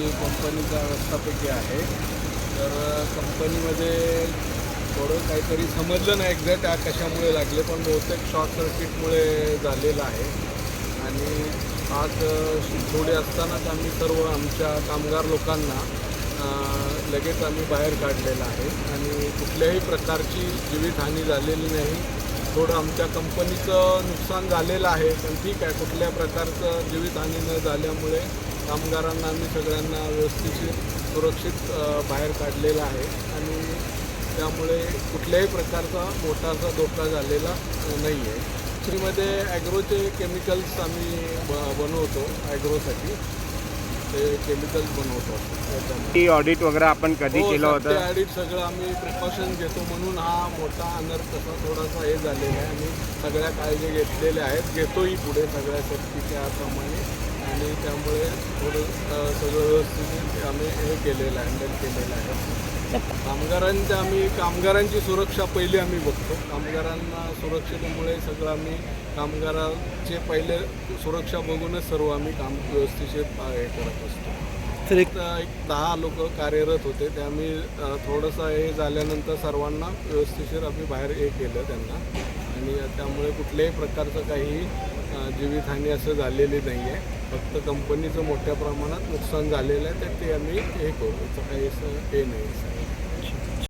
मी कंपनीचा जे आहे. तर कंपनीमध्ये थोडं काहीतरी समजलं नाही एक्झॅक्ट त्या कशामुळे लागले पण बहुतेक शॉर्ट सर्किटमुळे झालेलं आहे. आणि आज थोडे असतानाच आम्ही सर्व आमच्या कामगार लोकांना लगेच आम्ही बाहेर काढलेलं आहे. आणि कुठल्याही प्रकारची जीवितहानी झालेली नाही. थोडं आमच्या कंपनीचं नुकसान झालेलं आहे पण ठीक आहे. कुठल्या प्रकारचं जीवितहानी न झाल्यामुळे कामगारांना आम्ही सगळ्यांना व्यवस्थित सुरक्षित बाहेर काढलेलं आहे. आणि त्यामुळे कुठल्याही प्रकारचा मोठासा धोका झालेला नाही आहे श्रीमध्ये ॲग्रोचे केमिकल्स आम्ही ब बनवतो ॲग्रोसाठी ते केमिकल्स त्याच्यामध्ये ती ऑडिट वगैरे आपण कधी हो, केलं होतं? ऑडिट सगळं आम्ही प्रिकॉशन घेतो म्हणून हा मोठा अनर्थ थोडासा हे झालेला आहे. आणि सगळ्या काळजी घेतलेल्या आहेत. घेतोही पुढे सगळ्या सेफ्टीच्या प्रमाणे. आणि त्यामुळे थोडं अ, सगळं व्यवस्थित आम्ही हे केलेलं आहे हँडल केलेलं आहे. कामगारांच्या आम्ही कामगारांची सुरक्षा पहिली आम्ही बघतो. कामगारांना सुरक्षेमुळे सगळं आम्ही कामगारांचे पहिले सुरक्षा बघूनच सर्व आम्ही काम व्यवस्थिशीर पा- हे करत असतो. तर एक दहा लोक कार्यरत होते. ते आम्ही थोडंसं हे झाल्यानंतर सर्वांना व्यवस्थिशीर आम्ही बाहेर हे केलं त्यांना. आणि त्यामुळे कुठल्याही प्रकारचं काही जीवितहानी असं झालेली नाही आहे फक्त कंपनीचं मोठ्या प्रमाणात नुकसान झालेलं आहे तर ते आम्ही हे करू. काही असं हे नाही.